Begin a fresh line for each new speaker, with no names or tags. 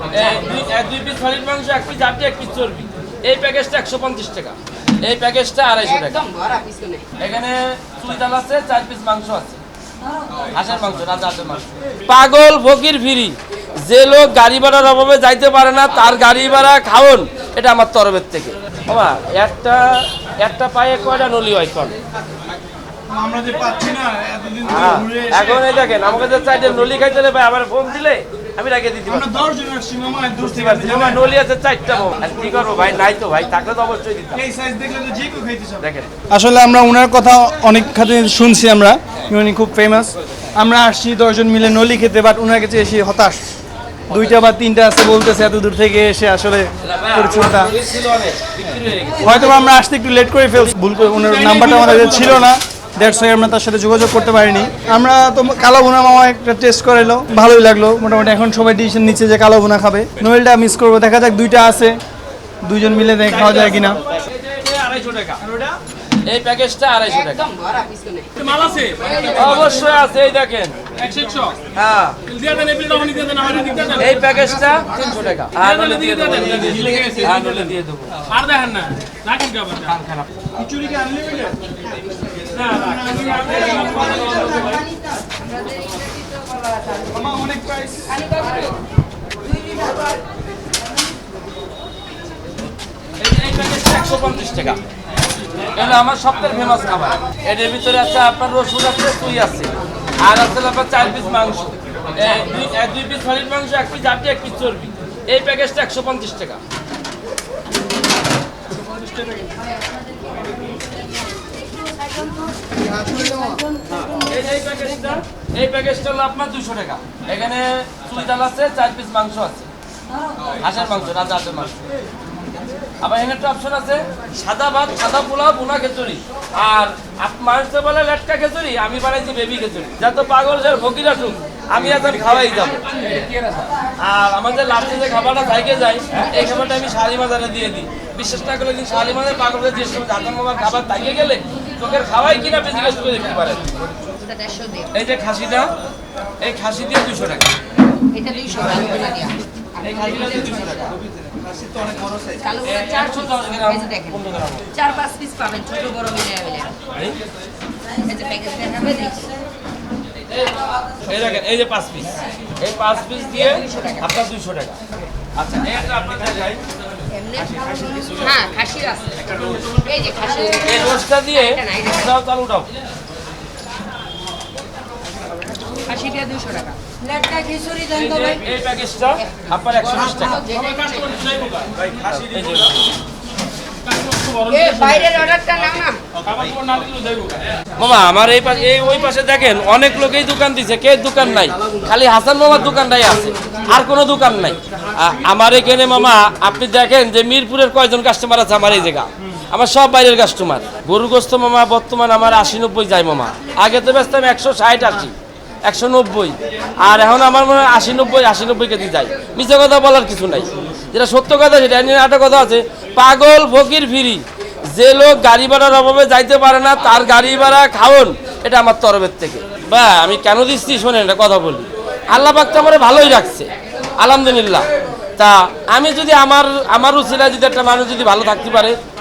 এই দুই পিস মাংস এক পিস এক পিস চর্বি। এই প্যাকেজটা একশো পঞ্চাশ টাকা। এই প্যাকেজটা আড়াইশো টাকা। এখানে চুই ডাল আছে চার পিস মাংস আছে। হাঁসের মাংস রাজা হাঁসের মাংস। পাগল ফকির ফিরি। যে লোক গাড়ি ভাড়ার অভাবে যাইতে পারে না তার গাড়ি ভাড়া খাওন। এটা আমার তরফের থেকে। বাবা একটা একটা পায়ে কয়টা নলি হয় কন
আমরা যে পাচ্ছি না এতদিন ধরে
হ্যাঁ, এখন এই দেখেন আমাকে যে চাইতে নলি খাইতে ভাই আবার ফোন দিলে? আমি রাখিয়ে দিতে
আমরা দশ জন আসছি মামা
বুঝতে পারছি আমার নলি আছে চারটা বাবু আর কি করব ভাই? নাই তো ভাই থাকলে তো অবশ্যই দিতাম।
এই সাইজ দেখলে তো যে কেউ খাইতে
দেখেন।
আসলে আমরা ওনার কথা অনেক খাতে শুনছি আমরা উনি খুব ফেমাস আমরা আসছি দশজন মিলে নলি খেতে বাট ওনার কাছে এসে হতাশ। দুইটা বা তিনটা আছে বলতেছে এত দূর থেকে এসে আসলে
হয়ে গেছে।
হয়তো বা আমরা আসতে একটু লেট করে ফেলছি ভুল করে ওনার নাম্বারটা আমাদের ছিল না। দ্যাটস ওয়াই আমরা তার সাথে যোগাযোগ করতে পারিনি। আমরা তো কালো ভুনা মামা একটা টেস্ট করাইলো, ভালোই লাগল। মোটামুটি এখন সবাই ডিসিশন নিচ্ছে যে কালো ভুনা খাবে। নোয়েলটা মিস করব, দেখা যাক দুইটা আছে। দুইজন মিলে খাওয়া যায় কিনা।
এই প্যাকেজটা আড়াইশো টাকা।
একদম ভরা পিছনে
মাল আছে?
অবশ্যই আছে এই দেখেন। হ্যাঁ। এই প্যাকেজটা তিনশো টাকা। নলে দিয়ে দেবো।
দিয়ে
নলে দেবো।
আর দেখেন না
এই প্যাকেজটা একশো পঞ্চাশ টাকা। এটা আমার সবথেকে ফেমাস খাবার? এটার ভিতরে আছে আপনার রসুন আছে তুই আছে। আর আছে আপনার চার পিস মাংস। দুই পিস খালির মাংস, এক পিস হাড্ডি এক পিস চর্বি। এই প্যাকেজটা একশো পঞ্চাশ টাকা। এই প্যাকেজটা হলো আপনার দুশো টাকা। এখানে চুই ডাল আছে, চার পিস মাংস আছে। হাঁসের মাংস রাজা হাঁসের মাংস। আবার এখানে একটা অপশন আছে সাদা ভাত সাদা পোলাও বোনা খিচুড়ি। আর মাংস বলে লেটকা খিচুড়ি আমি বানাইছি বেবি খিচুড়ি। যত পাগল সে ফকির আসুক আমি এখন খাওয়াই যাব। আর আমাদের লাস্টে যে খাবারটা থাইকে যায় এই খাবারটা আমি শালি বাজারে দিয়ে দিই। বিশেষ না করে দিন শালি বাজারে পাগলের যে সময় জাতার মামার খাবার থাইকে গেলে তোকের খাওয়াই কিনা আপনি জিজ্ঞেস করে দেখতে পারেন। এই যে খাসিটা এই খাসি দিয়ে দুশো টাকা।
এটা দুইশো কালো ভুনা দিয়া
এই
চার যে পাঁচ পিস পাবেন ছোট বড় মিলে মিলে।
এই? দেখেন যে পাঁচ পিস এই পাঁচ পিস দিয়ে আপনার দুশো টাকা। আচ্ছা আপনি যাই
হ্যাঁ খাসির আছে। এই যে খাসি
এই রোজটা দিয়ে চালু দাও
খাসিটা দুইশো টাকা। লেটকা খিচুড়ি দেন তো ভাই।
এই প্যাকেজটা আপনার একশো বিশ টাকা। এই যে।
এ বাইরের অর্ডারটা নাও না।
মামা আমার এই পাশে এই ওই পাশে দেখেন অনেক লোকেই দোকান দিছে কে দোকান নাই। খালি হাসান মামার দোকানটাই আছে আর কোনো দোকান নাই। আমার এখানে মামা আপনি দেখেন যে মিরপুরের কয়জন কাস্টমার আছে আমার এই জায়গা। আমার সব বাইরের কাস্টমার গরু গোস্ত মামা বর্তমান আমার আশি নব্বই যায় মামা। আগে তো ব্যস্তাম একশো ষাট আশি। একশো নব্বই। আর এখন আমার মনে হয় আশি নব্বই আশি নব্বই কেজি যায়। মিথ্যা কথা বলার কিছু নাই। যেটা সত্য কথা, সেটা নিয়ে একটা কথা আছে। পাগল, ফকির, ফিরি। যে লোক গাড়ি ভাড়ার অভাবে যাইতে পারে না, তার গাড়ি ভাড়া খাওন, এটা আমার তরফের থেকে। বা, আমি কেন দিচ্ছি, শোনেন এটা কথা বলি। আল্লাহ পাক তো আমার ভালোই রাখছে। আলহামদুলিল্লাহ। তা, আমি যদি আমার আমার উচিরা যদি একটা মানুষ যদি ভালো থাকতে পারে